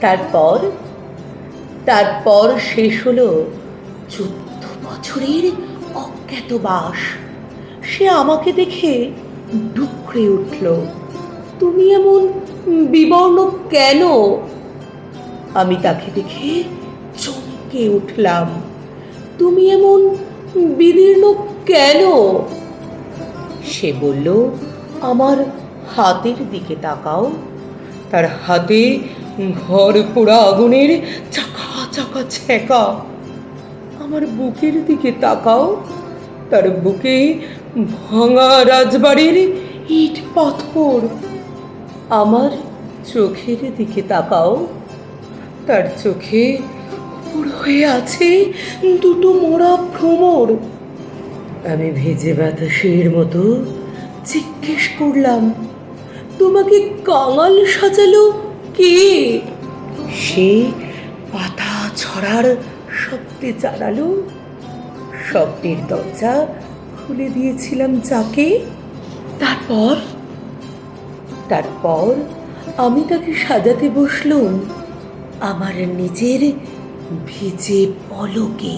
তারপর তারপর শেষ হলো চোদ্দ বছরের অজ্ঞাতবাস সে আমাকে দেখে ডুকরে উঠল। তুমি এমন বিবর্ণ কেন? আমি তাকে দেখে চমকে উঠলাম। তুমি এমন বিদীর্ণ কেন? সে বলল, আমার হাতের দিকে তাকাও। তার হাতে ঘর পোড়া আগুনের চাকা চাকা, ছ্যাঁকা। আমার বুকের দিকে তাকাও, তার বুকে ভাঙা রাজবাড়ির ইট পাথর। আমার চোখের দিকে তাকাও, তার চোখে হয়ে আছে দুটো মোড়া ভ্রমর। আমি ভেজে বাতাসের মতো জিজ্ঞেস করলাম, তোমাকে কাঙাল সাজালো কে? সে পাতা ছড়ার শব্দে জানালো স্বপ্নের দরজা খুলে দিয়েছিলাম যাকে। তারপর? তারপর আমি তাকে সাজাতে বসলুম আমার নিজের ভিজে পলকে।